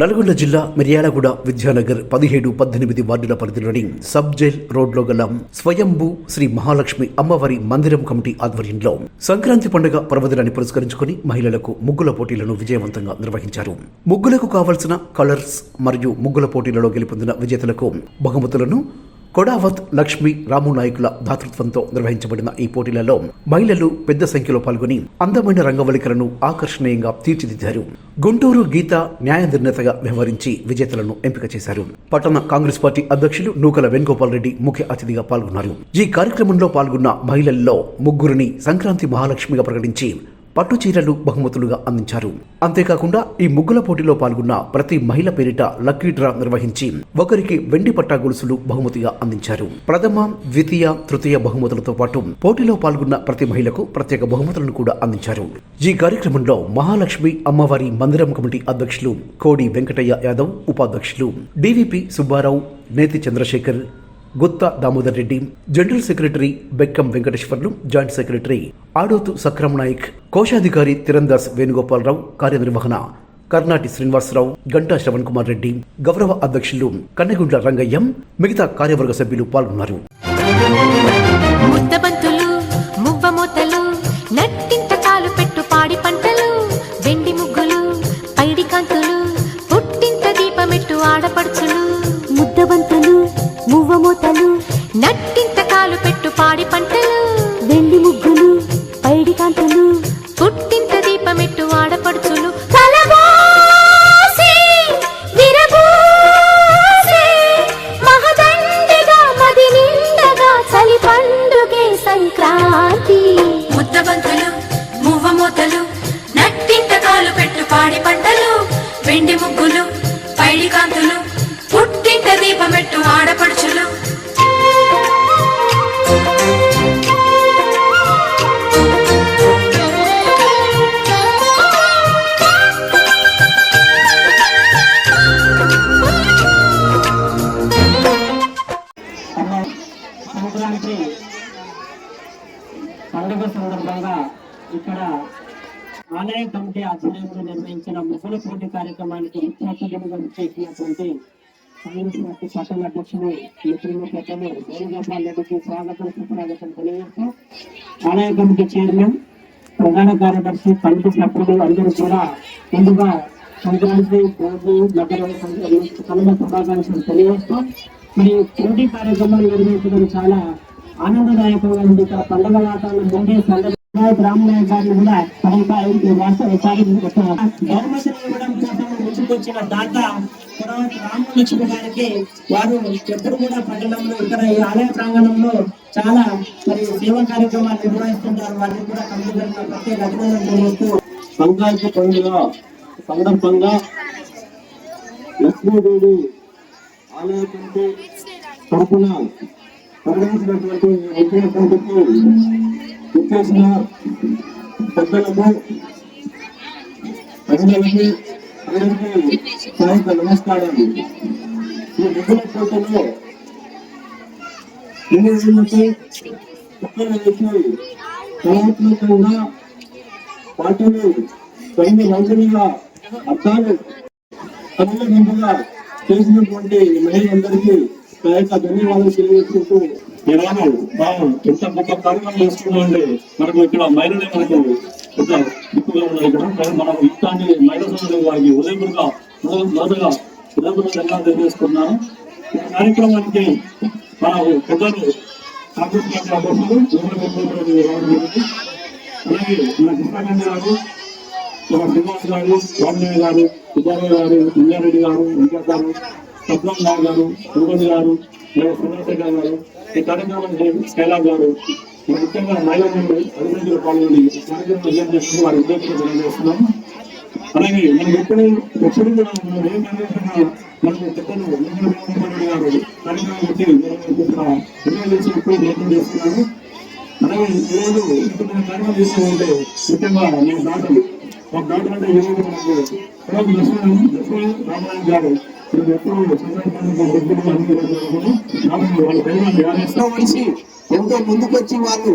నల్గొండ జిల్లా మిర్యాలగూడ విద్యానగర్ పదిహేడు పద్దెనిమిది వార్డుల పరిధిలోని సబ్ జైల్ రోడ్లో గల స్వయంభూ శ్రీ మహాలక్ష్మి అమ్మవారి మందిరం కమిటీ ఆధ్వర్యంలో సంక్రాంతి పండుగ పర్వదినాన్ని పురస్కరించుకుని మహిళలకు ముగ్గుల పోటీలను విజయవంతంగా నిర్వహించారు. ముగ్గులకు కావలసిన కలర్స్ మరియు ముగ్గుల పోటీలలో గెలుపొందిన విజేతలకు బహుమతులను కొడావత్ లక్ష్మి రాము నాయకుల దాతృత్వంతో నిర్వహించబడిన ఈ పోటీలలో మహిళలు పెద్ద సంఖ్యలో పాల్గొని అందమైన రంగవలికలను ఆకర్షణీయంగా తీర్చిదిద్దారు. గుంటూరు గీత న్యాయ నిర్ణేతగా వ్యవహరించి విజేతలను ఎంపిక చేశారు. పట్టణ కాంగ్రెస్ పార్టీ అధ్యక్షులు నూకల వేణుగోపాల్ రెడ్డి ముఖ్య అతిథిగా పాల్గొన్నారు. ఈ కార్యక్రమంలో పాల్గొన్న మహిళల్లో ముగ్గురిని సంక్రాంతి మహాలక్ష్మిగా ప్రకటించి పట్టు చీరలు బహుమతులుగా అందించారు. అంతేకాకుండా ఈ ముగ్గుల పోటీలో పాల్గొన్న ప్రతి మహిళ పేరిట లక్కీ డ్రా నిర్వహించి ఒకరికి వెండి పట్టా గొలుసులు బహుమతిగా అందించారు. ప్రథమ ద్వితీయ తృతీయ బహుమతులతో పాటు పోటీలో పాల్గొన్న ప్రతి మహిళకు ప్రత్యేక బహుమతులను కూడా అందించారు. ఈ కార్యక్రమంలో మహాలక్ష్మి అమ్మవారి మందిరం కమిటీ అధ్యక్షులు కోడి వెంకటయ్య యాదవ్ ఉపాధ్యక్షులు డివిపి Subbarao Neti Chandrasekhar Gutta Damodar Reddy general secretary Bekkam Venkateswarlu joint secretary Adothu Sakram Nayak కోశాధికారి తిరందాస్ వేణుగోపాలరావు కార్యనిర్వహణ కర్ణాటి శ్రీనివాసరావు గంటా శ్రవణ్ కుమార్ రెడ్డి గౌరవ అధ్యక్షులు కన్నెగుండ్ల రంగయ్యం మిగతా కార్యవర్గ సభ్యులు పాల్గొన్నారు. మువ్వమూతలు నట్టింత కాలు పెట్టు పాడి పంటలు. వెండి ముగ్గులు పైడి కాంతులు. పుట్టింత దీపమెట్టు ఆడపడుచులు. సంక్రాంతి. ముద్దబంతులు మువ్వమూతలు నట్టింట కాలు పెట్టు పాడి పంటలు. వెండి ముగ్గులు పైడి కాంతులు దీపమెట్టు ఆడపడుచులు. సంక్రాంతి పండుగ సందర్భంగా ఇక్కడ ఆలయ కమిటీ ఆధ్వర్యంలో నిర్వహించిన ముగ్గుల పోటీ కార్యక్రమానికి ముఖ్య అతిథులుగా చేసినటువంటి కాంగ్రెస్ పార్టీ పట్టణ అధ్యక్షులు మిత్రులు పెద్దలు వేణుగోపాల్ రెడ్డికి స్వాగతం సుస్వాగతం తెలియజేస్తూ ఆలయ కమిటీ చైర్మన్ ప్రధాన కార్యదర్శి కమిటీ సభ్యులు అందరూ కూడా ముందుగా సంక్రాంతి భోగి మకర కనుమ శుభాకాంక్షలు తెలియజేస్తూ మరి పోటీ కార్యక్రమాలు నిర్వహించడం చాలా ఆనందదాయకంగా ఉంది ఇక్కడ పండుగ వాతావరణం ముందే సందర్భం రామనాయక్ గారిని కూడా పదిహేను వాస్తవసారి బహుమతులు ఇవ్వడం కోసం ముందుకొచ్చిన దాత పురావతి రామలక్ష్మి గారికి వారు ఎప్పుడు కూడా పట్టణంలో ఇక్కడ ఈ ఆలయ ప్రాంగణంలో చాలా మరి సేవా కార్యక్రమాలు నిర్వహిస్తుంటారు వారిని కూడా కమిటీ ప్రత్యేక అభినందన తెలియజేస్తూ సంక్రాంతి పండుగ సందర్భంగా లక్ష్మీదేవి ఆలయ కమిటీ తరఫున ప్రకటించినటువంటి ముఖ్య కమిటీకి విచ్చేసిన పెద్దలకు ప్రజలకి అందరికీ సాయంత్రం నమస్కారాలు ఈ ముగ్గుల పోటీలో హిందువులకి ఒక్కరికి కళాత్మకంగా పాటలు కొన్ని రోజులుగా అర్థాలు కనుగొంటుగా చేసినటువంటి మహిళలందరికీ నా యొక్క ధన్యవాదాలు తెలియజేసుకుంటూ ఈరోజు మనం ఎంత గొప్ప కార్యక్రమం చేస్తున్నామంటే మనకు ఇక్కడ మహిళలే మనకు ఒక దిక్కుగా ఉన్నారు ఇక్కడ. మనం ఇట్లాంటి మహిళా సోదరులు వారికి ఉదయపూర్గా మొదటగా ఉదయపూర్గా ధన్యవాదాలు తెలియజేసుకున్నాను ఈ కార్యక్రమానికి మన పెద్దలు కాంగ్రెస్ పార్టీ అధ్యక్షులు అలాగే మన కృష్ణాకాంత్ గారు మన శ్రీనివాస్ గారు రామదేవి గారు సుబ్బారావు గారు ఇంజారెడ్డి గారు వెంకట్ గారు సత్యం నాయక్ గారు తిరుపతి గారు లేదా చంద్రశేఖర్ గారు ఈ కార్యక్రమానికి శైలాబ్ గారు ముఖ్యంగా మహిళలు అభివృద్ధిలో పాల్గొని ఈ కార్యక్రమం విజయం చేస్తున్న వారి ఉద్దేశం తెలియజేస్తున్నాం. అలాగే మనం ఎప్పుడు ఎప్పుడు కూడా మనం ఏం నిర్వహిస్తున్నా మనకు పెద్దలు వెంకట గారు కార్యక్రమం వచ్చి విజయం చేసి ఇప్పుడు ప్రయత్నం చేస్తున్నాను. అలాగే ఈరోజు ఇప్పుడు కార్యక్రమం చేస్తూ ఉంటే ముఖ్యంగా నేను దాటలు ఒక మనకు తర్వాత లక్ష్మణ్ లక్ష్మణ్ గారు ఎప్పుడు వాళ్ళ దైవాన్ని ఎంతో ఎంతో ముందుకొచ్చి వాళ్ళు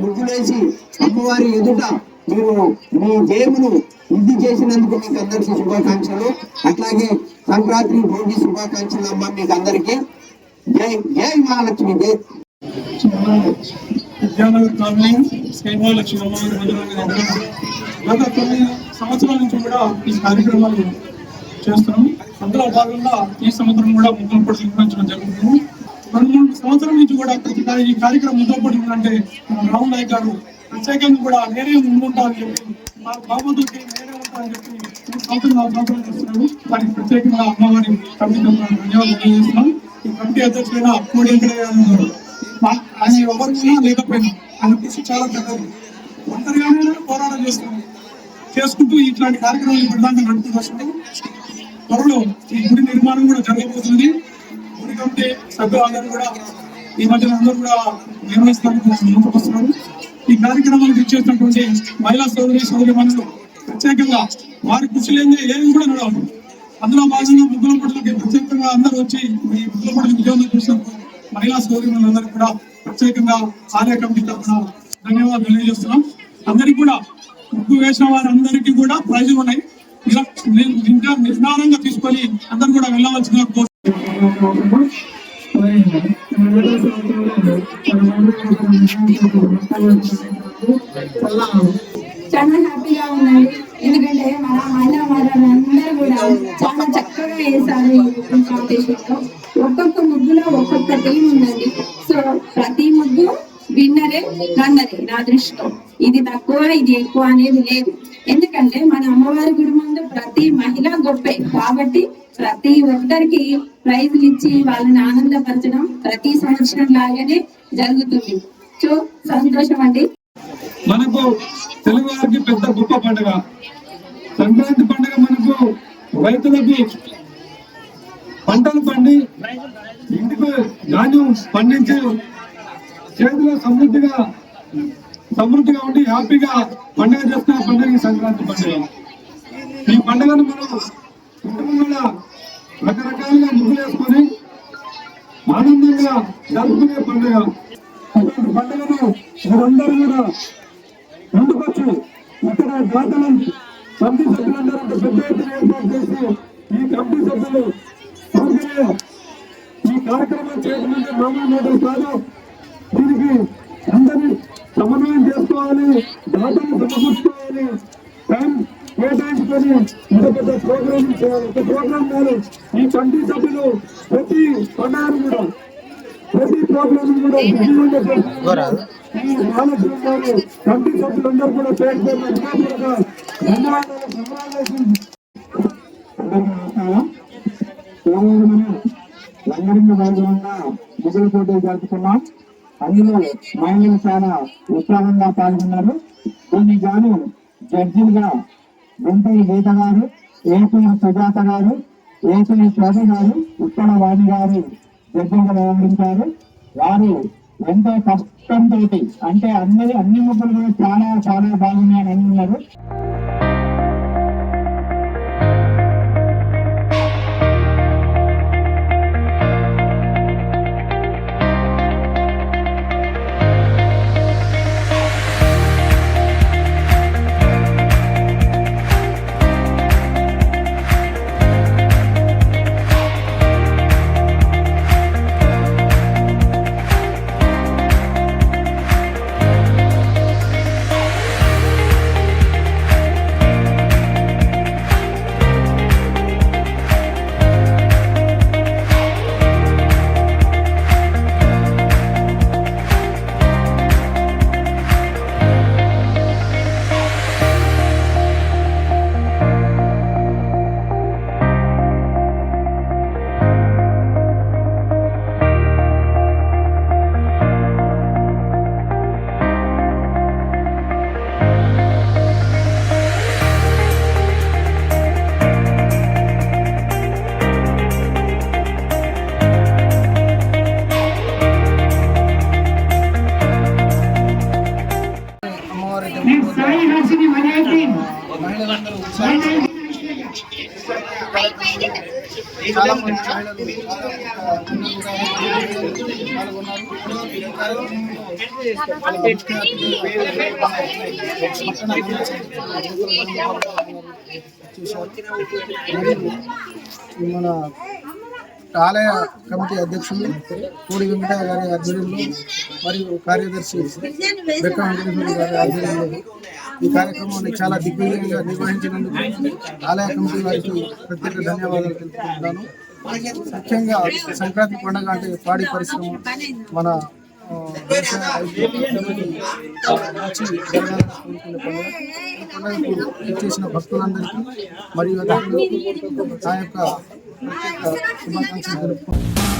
ముగ్గులేసి అమ్మవారి ఎదుట మీరు మీ జయమును వృద్ధి చేసినందుకు మీకు అందరికీ శుభాకాంక్షలు. అట్లాగే సంక్రాంతి భోగి శుభాకాంక్షలు అమ్మ మీకు అందరికీ. జై జై మహాలక్ష్మి జై. విద్యానగర్ కాలనీ శ్రీమహాలక్ష్మి అమ్మవారి మందిరాన్ని గత కొన్ని సంవత్సరాల నుంచి కూడా ఈ కార్యక్రమాలు చేస్తున్నాం. అందులో భాగంగా ఈ సంవత్సరం కూడా ముగ్గులు పొడి నిర్వహించడం జరుగుతుంది. రెండు మూడు సంవత్సరం నుంచి కూడా ప్రతి ఈ కార్యక్రమం ముగ్గులు పొడి అంటే రామ్ నాయక్ గారు ప్రత్యేకంగా కూడా నేనే ముందుంటానని చెప్పి మా బాబుకి నేనే ఉంటానని చెప్పి మూడు నాలుగు సంవత్సరాలు చేస్తున్నాడు. ప్రత్యేకంగా అమ్మవారి కమిటీ ధన్యవాదాలు తెలియజేస్తున్నాం. ఈ కమిటీ అధ్యక్షుడైన కోడి వెంకటయ్య గారు ఆయన ఎవరికైనా లేకపోయినా ఆయన కృషి చాలా పెద్దది. ఒంటరిగానే చేసుకుంటూ ఇట్లాంటి కార్యక్రమాలు ప్రధానంగా నడుపుతూ వస్తుంది త్వరలో ఈ గుడి నిర్మాణం కూడా జరగబోతుంది. గుడి కమిటీ సభ్యులందరూ కూడా ఈ మధ్యన అందరూ కూడా నిర్వహిస్తానికి ముందుకొస్తున్నారు ఈ కార్యక్రమాలకు ఇచ్చేసినటువంటి మహిళా సోదరి సోదరి మనుషులు ప్రత్యేకంగా వారి కృషి లేని ఏమి కూడా నడవదు. అందులో భాగంగా ముగ్గుల పడులకి ప్రత్యేకంగా అందరూ వచ్చి ఈ ముగ్గుల పడులు విజయవంతం చేసినప్పుడు మహిళా సోదరి కూడా ప్రత్యేకంగా ఆలయ కమిటీ తరఫున ధన్యవాదాలు తెలియజేస్తున్నాం. అందరికి కూడా ముగ్గు వేసిన వారందరికీ కూడా ప్రైజులు ఉన్నాయి. ఇలా ఇంకా నిర్ధారంగా తీసుకొని అందరు కూడా వెళ్ళవలసిన చాలా హ్యాపీగా ఉన్నాయి. ఎందుకంటే మన ఆయన వాళ్ళందరూ కూడా చాలా చక్కగా వేశారు ఈ కాంపిటీషన్లో. ఒక్కొక్క ముగ్గులో ఒక్కొక్క టీం ఉందండి. సో ప్రతి ముగ్గు విన్నరే రన్నరే నా దృష్టిలో. ఇది తక్కువ ఇది ఎక్కువ అనేది లేదు. ఎందుకంటే మన అమ్మవారి గుడి ముందు ప్రతి మహిళ గొప్పే. కాబట్టి ప్రతి ఒక్కరికి ప్రైజులు ఇచ్చి వాళ్ళని ఆనందపరచడం ప్రతి సంవత్సరం లాగానే జరుగుతుంది. సో సంతోషం అండి. మనకు తెలుగు వారికి పెద్ద గొప్ప పండుగ. సంక్రాంతి పండుగ మనకు రైతులకి పంటలు పండి ఇంటికి ధాన్యం పండించి చేతిలో సమృద్ధిగా సమృద్ధిగా ఉండి హ్యాపీగా పండుగ చేసుకునే పండుగ ఈ సంక్రాంతి పండుగ. ఈ పండుగను మనం కుటుంబం రకరకాలుగా ముగ్గులేసుకొని ఆనందంగా జరుపుకునే పండుగ. అటువంటి పండుగను మీరందరూ కూడా ముందుకొచ్చి ఇక్కడ జాతర కమిటీ సభ్యులందరూ పెద్ద ఎత్తున ఏర్పాటు చేసి ఈ కమిటీ సభ్యులు ఈ కార్యక్రమం చేయకముందే మామూలు మాటలు కాదు. దీనికి అందరినీ సమన్వయం చేసుకోవాలి దాతలు సమకూర్చుకోవాలి. టైం కేటాయించుకొని ఇంత పెద్ద ప్రోగ్రామ్ చేయాలి. ఒక ప్రోగ్రామ్ కాదు. ఈ కమిటీ సభ్యులు ప్రతి పండుగను కూడా ప్రతి ప్రోగ్రామ్ కూడా విజయవంతం చేస్తున్నారు. ఈ గారు కమిటీ సభ్యులందరూ కూడా పేరు పేరున హృదయపూర్వక ధన్యవాదాలు కంగ్రాచులేషన్స్. మనం లంగరింగ వైభవంగా ముగ్గుల పోటీ జరుపుకున్నాం. అందులో మహిళలు చాలా ఉత్సాహంగా పాల్గొన్నారు. దీనికి గాను జడ్జిలుగా గుంటూరు గీత గారు ఏపీ సుజాత గారు ఏపీ శోభ గారు ఉత్తమ వాణి గారు జడ్జిలుగా వ్యవహరించారు. వారు ఎంతో కష్టంతో అంటే అన్ని అన్ని ముగ్గురు కూడా చాలా చాలా బాగున్నాయని అన్నారు. మన ఆలయ కమిటీ అధ్యక్షులు కోడి వెంకటయ్య గారి ఆధ్వర్యంలో మరియు కార్యదర్శి బెక్క వెంకటేశ్వర గారి ఆధ్వర్యంలో ఈ కార్యక్రమాన్ని చాలా దిగ్విజయంగా నిర్వహించినందుకు ఆలయ కమిటీ వారికి ప్రత్యేక ధన్యవాదాలు తెలుపుకుంటున్నాను. ముఖ్యంగా సంక్రాంతి పండుగ అంటే పాడి పరిశ్రమ మన ఆ, ఈ పండుగకు ఇచ్చేసిన భక్తులందరికీ మరియు అతను నా యొక్క శుభాకాంక్షలు తెలుపుకుంటున్నాను